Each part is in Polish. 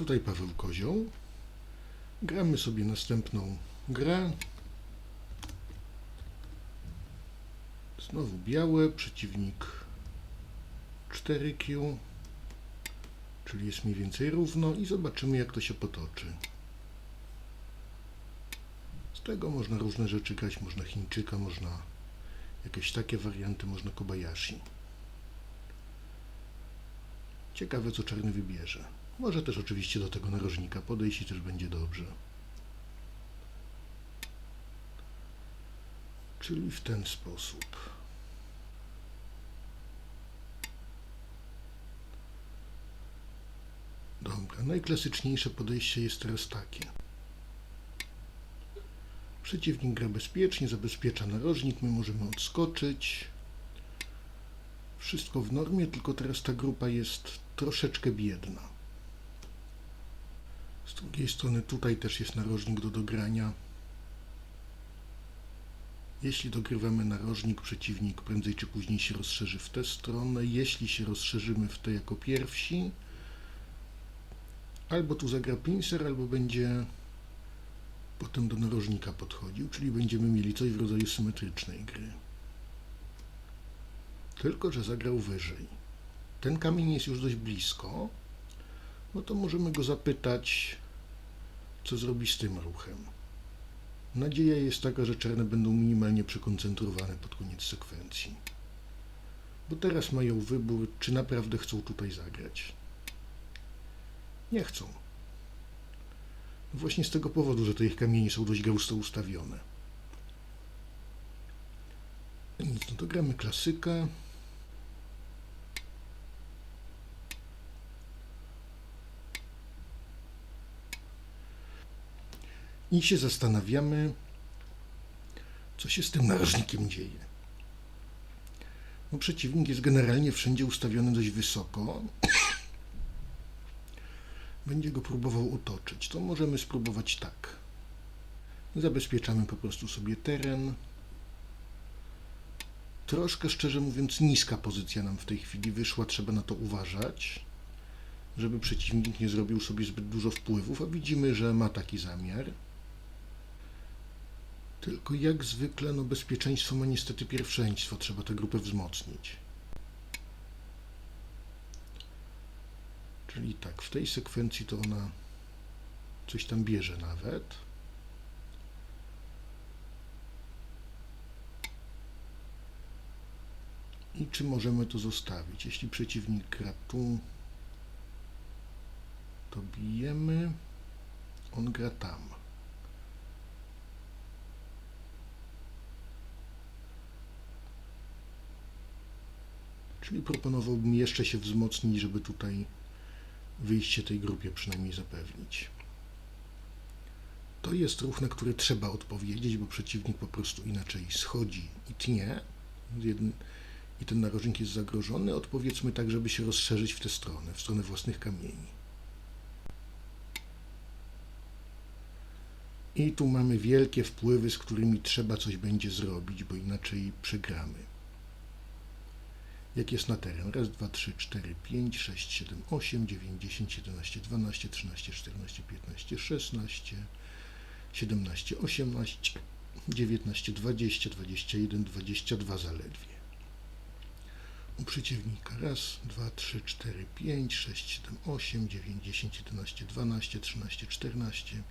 tutaj Paweł Kozioł. Gramy sobie następną grę. Znowu białe, przeciwnik 4Q, czyli jest mniej więcej równo i zobaczymy jak to się potoczy. Z tego można różne rzeczy grać, można Chińczyka, można jakieś takie warianty, można Kobayashi. Ciekawe co czarny wybierze. Może też oczywiście do tego narożnika podejść i też będzie dobrze. Czyli w ten sposób. Dobra, najklasyczniejsze podejście jest teraz takie. Przeciwnik gra bezpiecznie, zabezpiecza narożnik, my możemy odskoczyć. Wszystko w normie, tylko teraz ta grupa jest troszeczkę biedna. Z drugiej strony tutaj też jest narożnik do dogrania. Jeśli dogrywamy narożnik, przeciwnik prędzej czy później się rozszerzy w tę stronę. Jeśli się rozszerzymy w tę jako pierwsi, albo tu zagra pincer, albo będzie potem do narożnika podchodził, czyli będziemy mieli coś w rodzaju symetrycznej gry. Tylko, że zagrał wyżej. Ten kamień jest już dość blisko, no to możemy go zapytać, co zrobi z tym ruchem. Nadzieja jest taka, że czarne będą minimalnie przekoncentrowane pod koniec sekwencji. Bo teraz mają wybór, czy naprawdę chcą tutaj zagrać. Nie chcą. Właśnie z tego powodu, że te ich kamienie są dość gęsto ustawione. Nic, no to gramy klasykę. I się zastanawiamy, co się z tym narożnikiem dzieje. No, przeciwnik jest generalnie wszędzie ustawiony dość wysoko. Będzie go próbował otoczyć. To możemy spróbować tak. Zabezpieczamy po prostu sobie teren. Troszkę, szczerze mówiąc, niska pozycja nam w tej chwili wyszła. Trzeba na to uważać, żeby przeciwnik nie zrobił sobie zbyt dużo wpływów, a widzimy, że ma taki zamiar. Tylko jak zwykle, no bezpieczeństwo ma niestety pierwszeństwo. Trzeba tę grupę wzmocnić. Czyli tak, w tej sekwencji to ona coś tam bierze nawet. I czy możemy to zostawić? Jeśli przeciwnik gra tu, to bijemy. On gra tam. Czyli proponowałbym jeszcze się wzmocnić, żeby tutaj wyjście tej grupie przynajmniej zapewnić. To jest ruch, na który trzeba odpowiedzieć, bo przeciwnik po prostu inaczej schodzi i tnie i ten narożnik jest zagrożony. Odpowiedzmy tak, żeby się rozszerzyć w tę stronę, w stronę własnych kamieni. I tu mamy wielkie wpływy, z którymi trzeba coś będzie zrobić, bo inaczej przegramy. Jak jest na teren? Raz, dwa, trzy, cztery, pięć, sześć, siedem, osiem, dziewięć, dziesięć, jedenaście, dwanaście, trzynaście, czternaście, piętnaście, szesnaście, siedemnaście, osiemnaście, dziewiętnaście, dwadzieścia, dwadzieścia jeden, dwadzieścia dwa zaledwie. U przeciwnika raz, dwa, trzy, cztery, pięć, sześć, siedem, osiem, dziewięć, dziesięć, jedenaście, dwanaście, trzynaście, czternaście,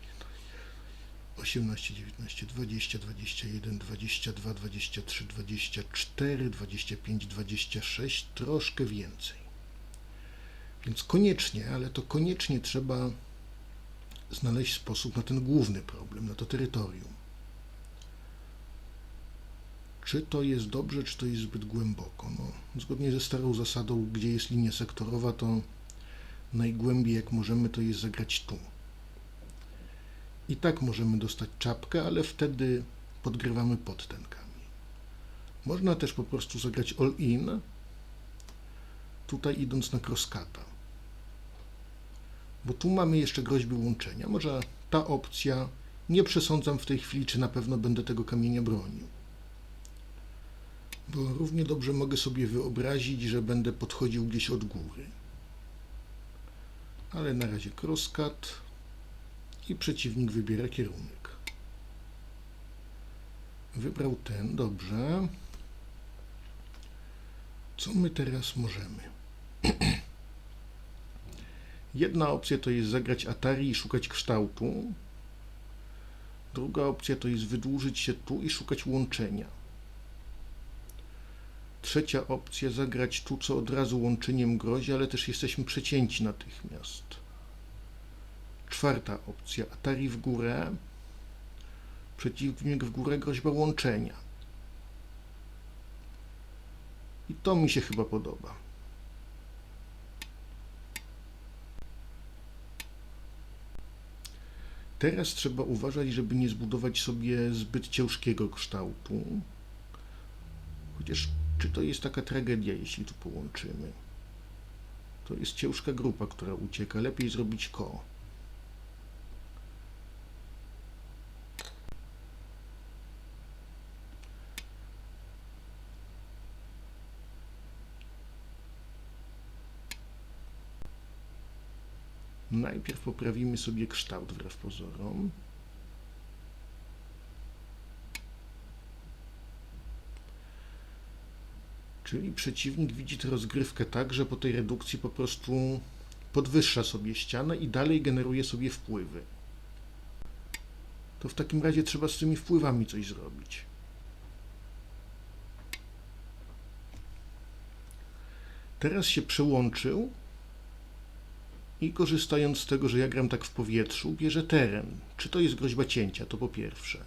18, 19, 20, 21, 22, 23, 24, 25, 26, troszkę więcej. Więc koniecznie, ale to koniecznie trzeba znaleźć sposób na ten główny problem, na to terytorium. Czy to jest dobrze, czy to jest zbyt głęboko? No, zgodnie ze starą zasadą, gdzie jest linia sektorowa, to najgłębiej jak możemy, to jest zagrać tu. I tak możemy dostać czapkę, ale wtedy podgrywamy pod ten kamień. Można też po prostu zagrać all-in, tutaj idąc na crosskata. Bo tu mamy jeszcze groźby łączenia. Może ta opcja, nie przesądzam w tej chwili, czy na pewno będę tego kamienia bronił. Bo równie dobrze mogę sobie wyobrazić, że będę podchodził gdzieś od góry. ale na razie crosscut i przeciwnik wybiera kierunek. Wybrał ten, dobrze. Co my teraz możemy? Jedna opcja to jest zagrać Atari i szukać kształtu. Druga opcja to jest wydłużyć się tu i szukać łączenia. Trzecia opcja zagrać tu, co od razu łączeniem grozi, ale też jesteśmy przecięci natychmiast. Czwarta opcja Atari w górę, przeciwnik w górę, groźba łączenia. I to mi się chyba podoba. Teraz trzeba uważać, żeby nie zbudować sobie zbyt ciężkiego kształtu. Chociaż czy to jest taka tragedia, jeśli tu połączymy? To jest ciężka grupa, która ucieka. Lepiej zrobić ko. Najpierw poprawimy sobie kształt wbrew pozorom. Czyli przeciwnik widzi tę rozgrywkę tak, że po tej redukcji po prostu podwyższa sobie ścianę i dalej generuje sobie wpływy. To w takim razie trzeba z tymi wpływami coś zrobić. Teraz się przełączył i korzystając z tego, że ja gram tak w powietrzu, bierze teren. Czy to jest groźba cięcia? To po pierwsze.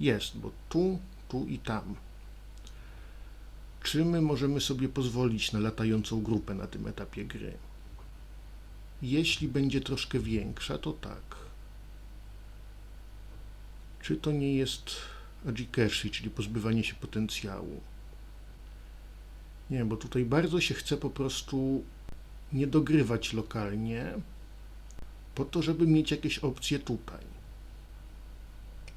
Jest, bo tu, tu i tam. Czy my możemy sobie pozwolić na latającą grupę na tym etapie gry? Jeśli będzie troszkę większa, to tak. Czy to nie jest Ajikeshi, czyli pozbywanie się potencjału? Nie, bo tutaj bardzo się chce po prostu nie dogrywać lokalnie, po to, żeby mieć jakieś opcje tutaj.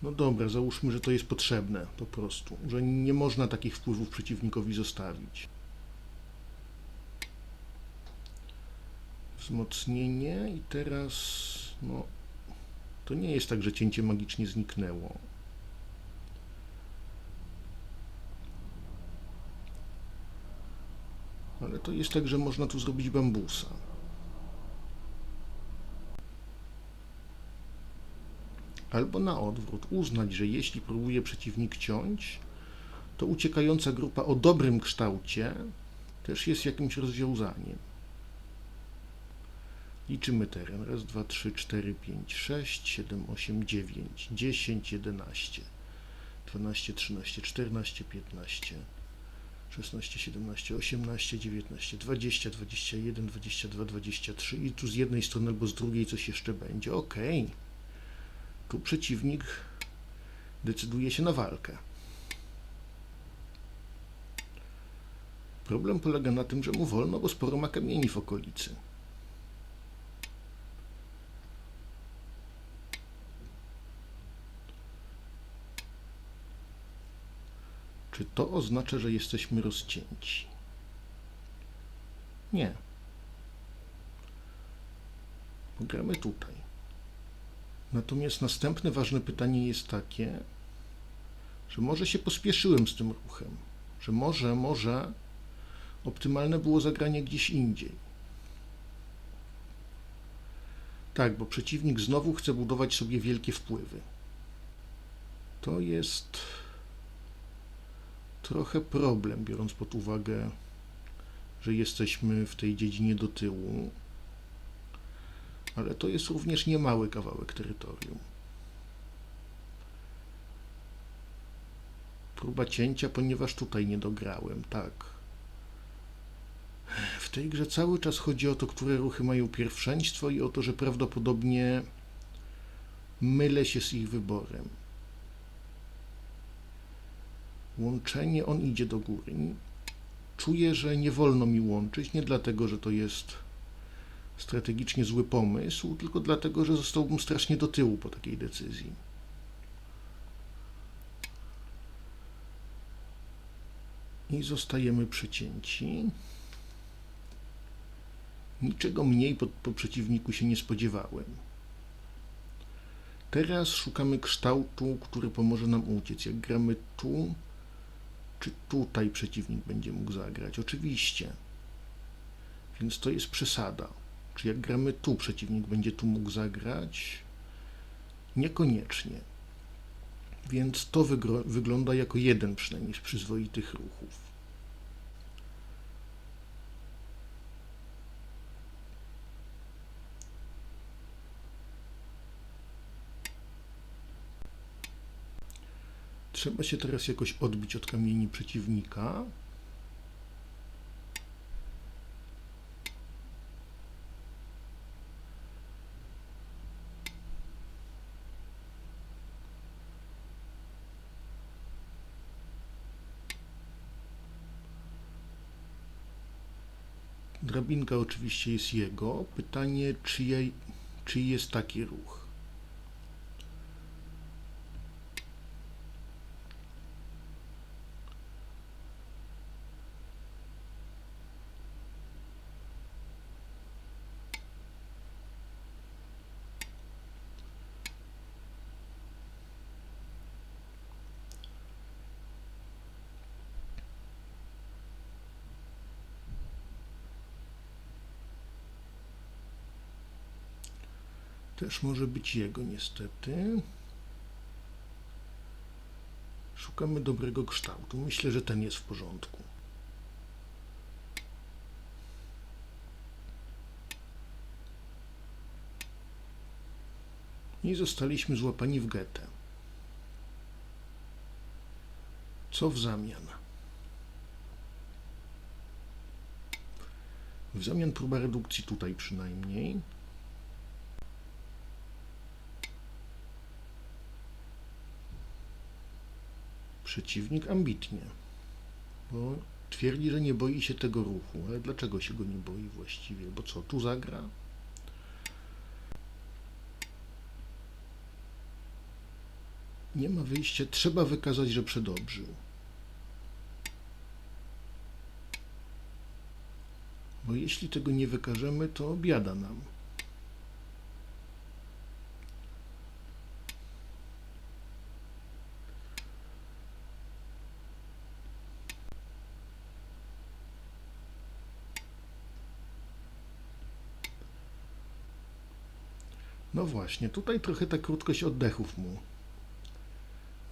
No dobra, załóżmy, że to jest potrzebne po prostu, że nie można takich wpływów przeciwnikowi zostawić. Wzmocnienie i teraz, no, to nie jest tak, że cięcie magicznie zniknęło. Ale to jest tak, że można tu zrobić bambusa. Albo na odwrót, uznać, że jeśli próbuje przeciwnik ciąć, to uciekająca grupa o dobrym kształcie też jest jakimś rozwiązaniem. Liczymy teren. Raz, dwa, trzy, cztery, pięć, sześć, siedem, osiem, dziewięć, dziesięć, jedenaście, dwanaście, trzynaście, czternaście, piętnaście, szesnaście, siedemnaście, osiemnaście, dziewiętnaście, dwadzieścia, dwadzieścia jeden, dwadzieścia dwa, dwadzieścia trzy i tu z jednej strony albo z drugiej coś jeszcze będzie. Okay. Tu przeciwnik decyduje się na walkę. Problem polega na tym, że mu wolno, bo sporo ma kamieni w okolicy. Czy to oznacza, że jesteśmy rozcięci? Nie. Gramy tutaj. Natomiast następne ważne pytanie jest takie, że może się pospieszyłem z tym ruchem, że może, może optymalne było zagranie gdzieś indziej. Tak, bo przeciwnik znowu chce budować sobie wielkie wpływy. To jest trochę problem, biorąc pod uwagę, że jesteśmy w tej dziedzinie do tyłu ale to jest również niemały kawałek terytorium. Próba cięcia, ponieważ tutaj nie dograłem, tak. W tej grze cały czas chodzi o to, które ruchy mają pierwszeństwo i o to, że prawdopodobnie mylę się z ich wyborem. Łączenie, on idzie do góry. Czuję, że nie wolno mi łączyć, nie dlatego, że to jest strategicznie zły pomysł, tylko dlatego, że zostałbym strasznie do tyłu po takiej decyzji. I zostajemy przecięci. Niczego mniej po, po przeciwniku się nie spodziewałem. Teraz szukamy kształtu, który pomoże nam uciec. Jak gramy tu, czy tutaj przeciwnik będzie mógł zagrać? Oczywiście. Więc to jest przesada. Czy jak gramy tu, przeciwnik będzie tu mógł zagrać? Niekoniecznie. Więc to wygląda jako jeden przynajmniej z przyzwoitych ruchów. Trzeba się teraz jakoś odbić od kamieni przeciwnika. Drabinka oczywiście jest jego. Pytanie, czy, jej, czy jest taki ruch? Też może być jego, niestety. Szukamy dobrego kształtu. Myślę, że ten jest w porządku. I zostaliśmy złapani w getę. Co w zamian? W zamian próba redukcji tutaj przynajmniej. Przeciwnik ambitnie, bo twierdzi, że nie boi się tego ruchu. Ale dlaczego się go nie boi właściwie? Bo co, tu zagra? Nie ma wyjścia, trzeba wykazać, że przedobrzył. Bo jeśli tego nie wykażemy, to biada nam. No właśnie, tutaj trochę ta krótkość oddechów mu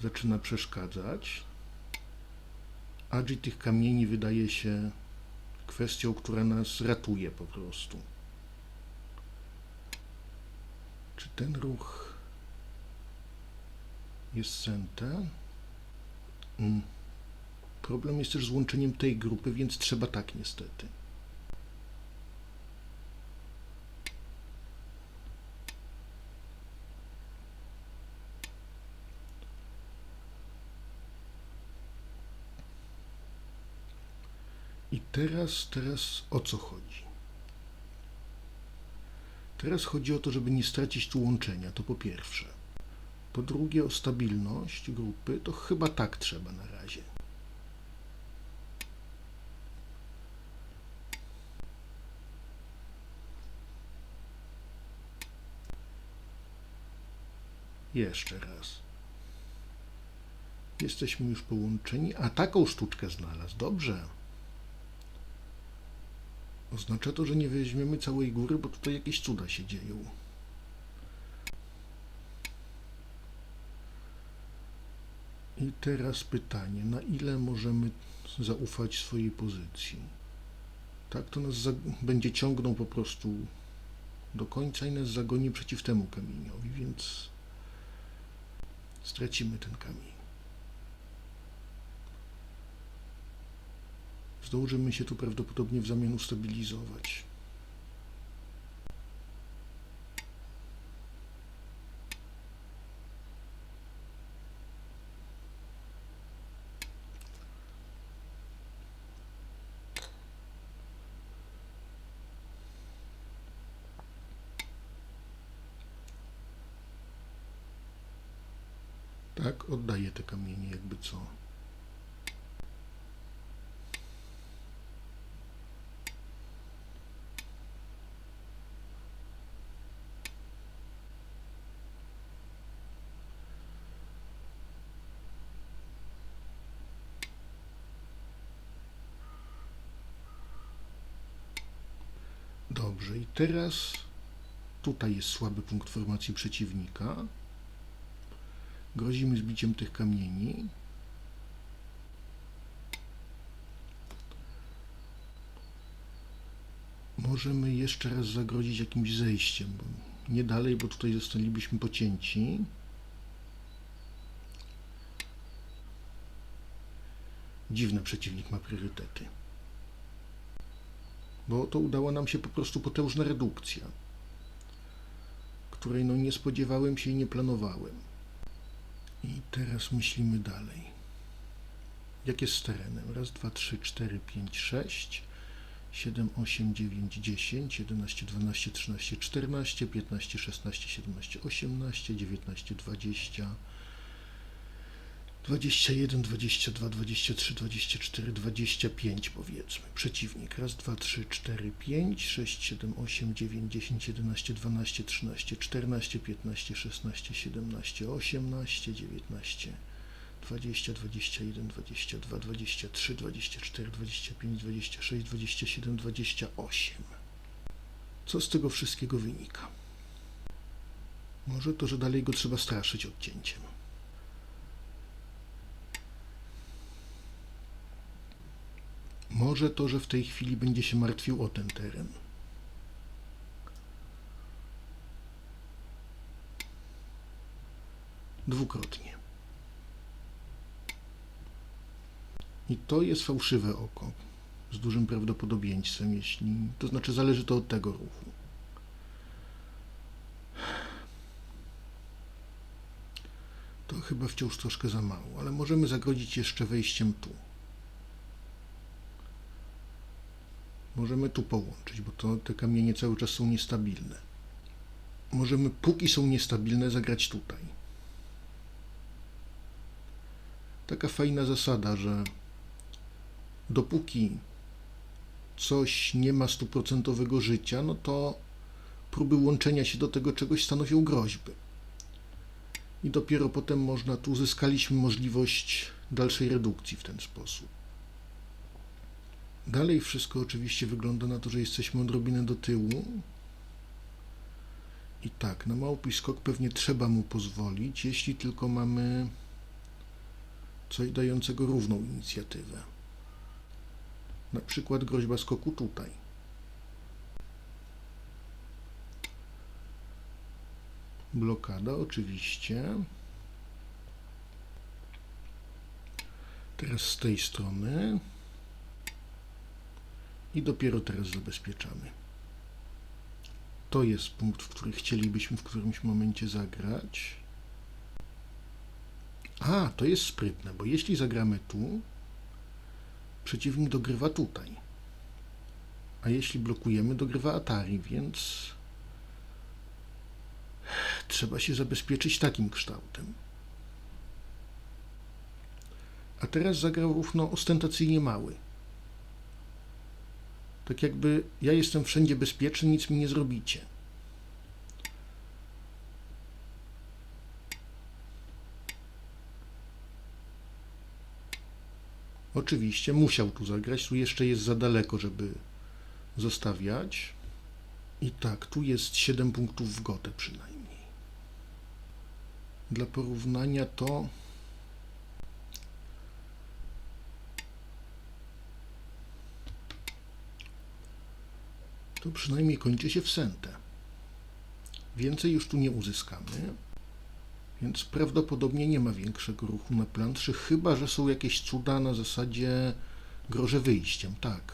zaczyna przeszkadzać. Agi tych kamieni wydaje się kwestią, która nas ratuje po prostu. Czy ten ruch jest sente? Mm. Problem jest też z łączeniem tej grupy, więc trzeba tak niestety. Teraz, teraz o co chodzi? Teraz chodzi o to, żeby nie stracić tu łączenia, to po pierwsze. Po drugie o stabilność grupy, to chyba tak trzeba na razie. Jeszcze raz. Jesteśmy już połączeni, a taką sztuczkę znalazł. Dobrze. Oznacza to, że nie weźmiemy całej góry, bo tutaj jakieś cuda się dzieją. I teraz pytanie, na ile możemy zaufać swojej pozycji? Tak, to nas będzie ciągnął po prostu do końca i nas zagoni przeciw temu kamieniowi, więc stracimy ten kamień. Zdążymy się tu prawdopodobnie w zamian ustabilizować. Tak, oddaję te kamienie, jakby co. Dobrze, i teraz tutaj jest słaby punkt formacji przeciwnika. Grozimy zbiciem tych kamieni. Możemy jeszcze raz zagrodzić jakimś zejściem, nie dalej, bo tutaj zostalibyśmy pocięci. Dziwny przeciwnik ma priorytety. Bo to udała nam się po prostu potężna redukcja, której no nie spodziewałem się i nie planowałem. I teraz myślimy dalej. Jak jest z terenem? Raz, dwa, trzy, cztery, pięć, sześć. 7, 8, 9, 10, 11, 12, 13, 14, 15, 16, 17, 18, 19, 20, 21, 22, 23, 24, 25 powiedzmy. Przeciwnik. Raz, dwa, trzy, cztery, pięć, sześć, siedem, osiem, dziewięć, dziesięć, jedenaście, dwanaście, trzynaście, czternaście, piętnaście, szesnaście, siedemnaście, osiemnaście, dziewiętnaście. 20, 21, 22, 23, 24, 25, 26, 27, 28. Co z tego wszystkiego wynika? Może to, że dalej go trzeba straszyć odcięciem. Może to, że w tej chwili będzie się martwił o ten teren. Dwukrotnie. I to jest fałszywe oko. Z dużym prawdopodobieństwem, jeśli. To znaczy, zależy to od tego ruchu. To chyba wciąż troszkę za mało, ale możemy zagrodzić jeszcze wejściem tu. Możemy tu połączyć, bo to te kamienie cały czas są niestabilne. Możemy, póki są niestabilne, zagrać tutaj. Taka fajna zasada, że dopóki coś nie ma stuprocentowego życia, no to próby łączenia się do tego czegoś stanowią groźby. I dopiero potem można, tu uzyskaliśmy możliwość dalszej redukcji w ten sposób. Dalej wszystko oczywiście wygląda na to, że jesteśmy odrobinę do tyłu. I tak, na małpi skok pewnie trzeba mu pozwolić, jeśli tylko mamy coś dającego równą inicjatywę. Na przykład groźba skoku tutaj. Blokada oczywiście. Teraz z tej strony. I dopiero teraz zabezpieczamy. To jest punkt, w który chcielibyśmy w którymś momencie zagrać. A, to jest sprytne, bo jeśli zagramy tu, przeciwnik dogrywa tutaj. A jeśli blokujemy, dogrywa Atari, więc trzeba się zabezpieczyć takim kształtem. A teraz zagrał ruch no, ostentacyjnie mały. Tak jakby ja jestem wszędzie bezpieczny, nic mi nie zrobicie. Oczywiście musiał tu zagrać, tu jeszcze jest za daleko, żeby zostawiać. I tak, tu jest 7 punktów w gotę przynajmniej. Dla porównania to to przynajmniej kończy się w sentę. Więcej już tu nie uzyskamy, więc prawdopodobnie nie ma większego ruchu na planszy, chyba że są jakieś cuda na zasadzie groże wyjściem, tak.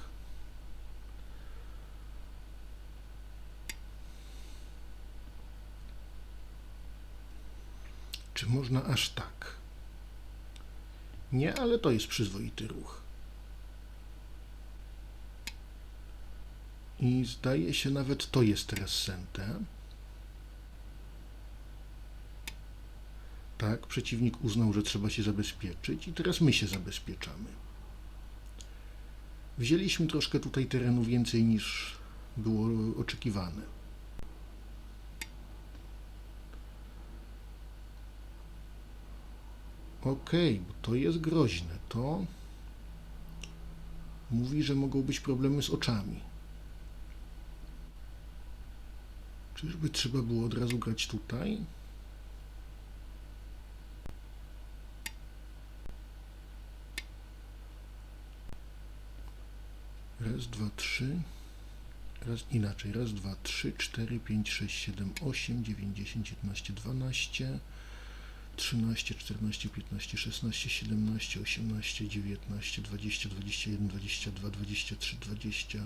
Czy można aż tak? Nie, ale to jest przyzwoity ruch. I zdaje się nawet to jest teraz sente. Tak, przeciwnik uznał, że trzeba się zabezpieczyć i teraz my się zabezpieczamy. Wzięliśmy troszkę tutaj terenu więcej niż było oczekiwane. Okej, bo to jest groźne. To mówi, że mogą być problemy z oczami. Czyżby trzeba było od razu grać tutaj? Raz, dwa, trzy. Raz inaczej. Raz, dwa, trzy, cztery, pięć, sześć, siedem, osiem, dziewięć, dziesięć, jedenaście, dwanaście, trzynaście, czternaście, piętnaście, szesnaście, siedemnaście, osiemnaście, dziewiętnaście, dwadzieścia, dwadzieścia jeden, dwadzieścia dwa, dwadzieścia trzy, dwadzieścia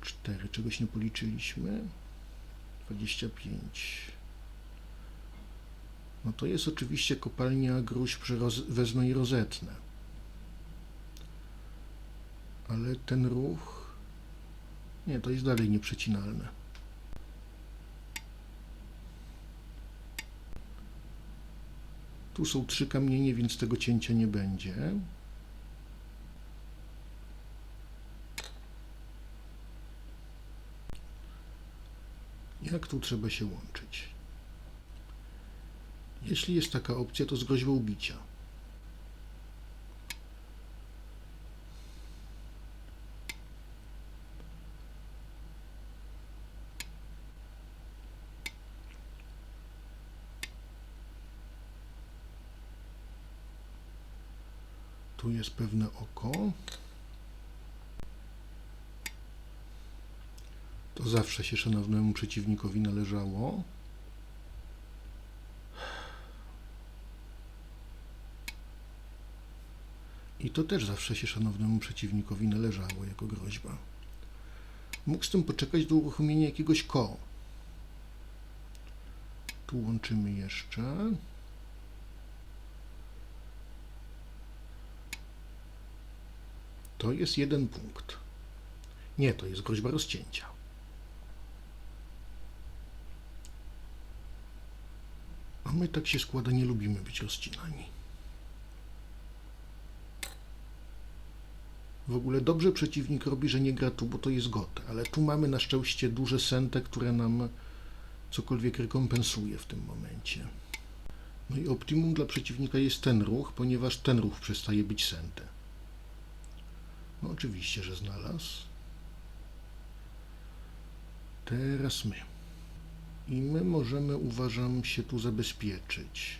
cztery. Czegoś nie policzyliśmy? Dwadzieścia pięć. No to jest oczywiście kopalnia roz, wezmę i rozetnę. Ale ten ruch... Nie, to jest dalej nieprzecinalne. Tu są trzy kamienie, więc tego cięcia nie będzie. Jak tu trzeba się łączyć? Jeśli jest taka opcja, to z groźbą bicia. Tu jest pewne oko. To zawsze się szanownemu przeciwnikowi należało. I to też zawsze się szanownemu przeciwnikowi należało jako groźba. Mógł z tym poczekać do uruchomienia jakiegoś ko. Tu łączymy jeszcze. To jest jeden punkt. Nie, to jest groźba rozcięcia. A my tak się składa, nie lubimy być rozcinani. W ogóle dobrze przeciwnik robi, że nie gra tu, bo to jest gote, ale tu mamy na szczęście duże sente, które nam cokolwiek rekompensuje w tym momencie. No i optimum dla przeciwnika jest ten ruch, ponieważ ten ruch przestaje być sente. No oczywiście, że znalazł. Teraz my. I my możemy, uważam, się tu zabezpieczyć.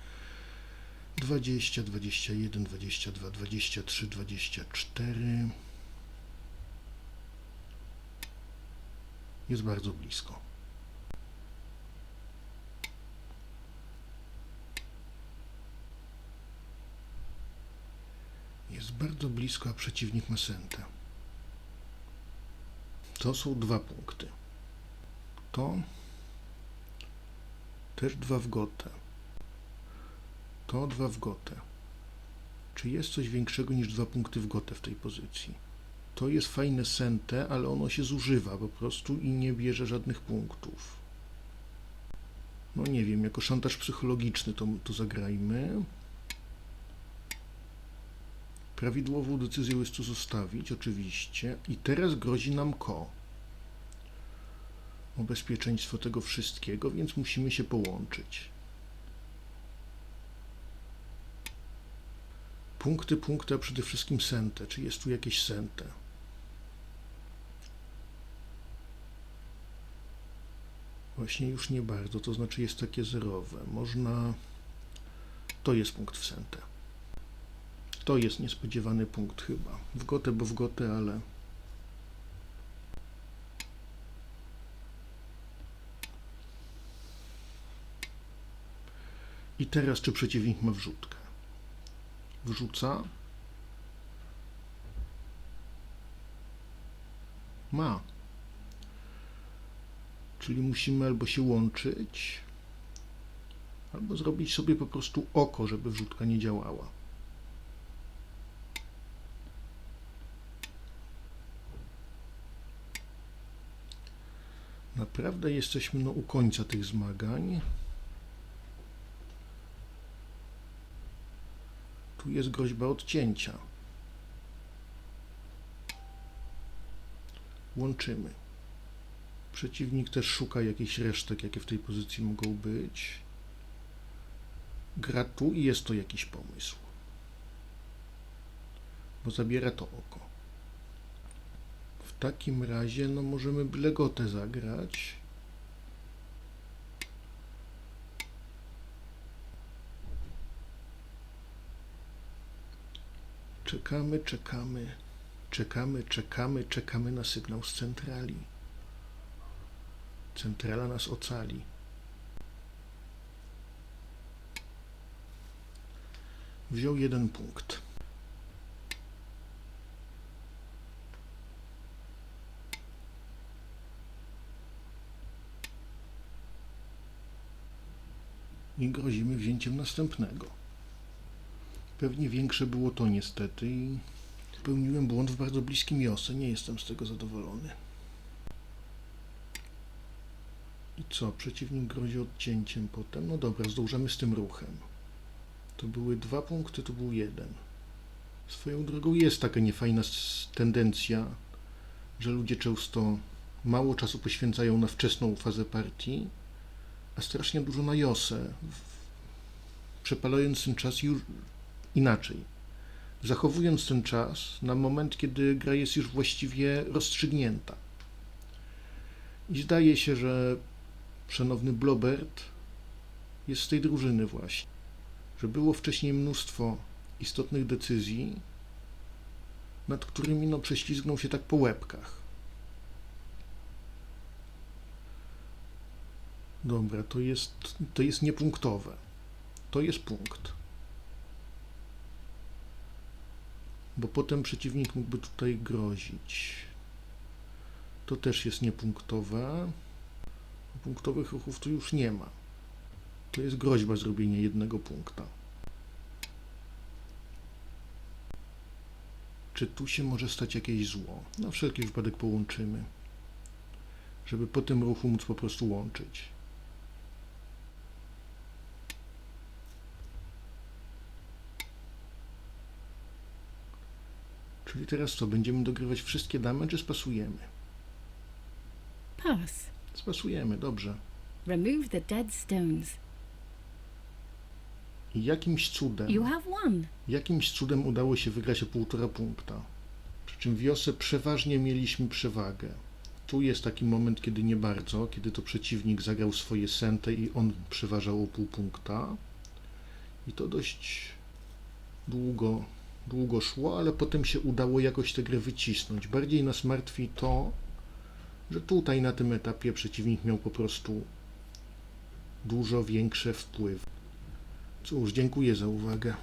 20, 21, 22, 23, 24. Jest bardzo blisko. Jest bardzo blisko, a przeciwnik ma sentę. To są dwa punkty. To też dwa w gotę. To dwa w gotę. Czy jest coś większego niż dwa punkty w gotę w tej pozycji? To jest fajne sente, ale ono się zużywa po prostu i nie bierze żadnych punktów. No nie wiem, jako szantaż psychologiczny to, to zagrajmy. Prawidłową decyzją jest tu zostawić, oczywiście. I teraz grozi nam ko. O bezpieczeństwo tego wszystkiego, więc musimy się połączyć. Punkty, punkty, a przede wszystkim sente. Czy jest tu jakieś sente? Właśnie już nie bardzo, to znaczy jest takie zerowe. Można... To jest punkt w sente. To jest niespodziewany punkt chyba. W gotę, bo w gotę, ale... I teraz czy przeciwnik ma wrzutkę? Wrzuca. Ma. Czyli musimy albo się łączyć, albo zrobić sobie po prostu oko, żeby wrzutka nie działała. Naprawdę jesteśmy no, u końca tych zmagań. Tu jest groźba odcięcia. Łączymy. Przeciwnik też szuka jakichś resztek, jakie w tej pozycji mogą być. Gra tu i jest to jakiś pomysł. Bo zabiera to oko. W takim razie, no możemy byle gotę zagrać. Czekamy, czekamy, czekamy, czekamy, czekamy na sygnał z centrali. Centrala nas ocali. Wziął jeden punkt. I grozimy wzięciem następnego. Pewnie większe było to niestety i popełniłem błąd w bardzo bliskim Jose. Nie jestem z tego zadowolony. I co? Przeciwnik grozi odcięciem potem. No dobra, zdążymy z tym ruchem. To były dwa punkty, to był jeden. Swoją drogą jest taka niefajna tendencja, że ludzie często mało czasu poświęcają na wczesną fazę partii, a strasznie dużo na Josę, przepalając ten czas już inaczej. Zachowując ten czas na moment, kiedy gra jest już właściwie rozstrzygnięta. I zdaje się, że szanowny Blobert jest z tej drużyny właśnie, że było wcześniej mnóstwo istotnych decyzji, nad którymi no prześlizgnął się tak po łebkach. Dobra, to jest, to jest niepunktowe. To jest punkt. Bo potem przeciwnik mógłby tutaj grozić. To też jest niepunktowe. Punktowych ruchów tu już nie ma. To jest groźba zrobienia jednego punkta. Czy tu się może stać jakieś zło? Na wszelki wypadek połączymy, żeby po tym ruchu móc po prostu łączyć. Czyli teraz co? Będziemy dogrywać wszystkie damy, czy spasujemy? Pass. Spasujemy, dobrze. Remove the dead stones. I jakimś cudem. You have won. Jakimś cudem udało się wygrać o półtora punkta. Przy czym w wiosę przeważnie mieliśmy przewagę. Tu jest taki moment, kiedy nie bardzo, kiedy to przeciwnik zagrał swoje sente i on przeważał o pół punkta. I to dość długo, długo szło, ale potem się udało jakoś tę grę wycisnąć. Bardziej nas martwi to, że tutaj na tym etapie przeciwnik miał po prostu dużo większe wpływy. Cóż, dziękuję za uwagę.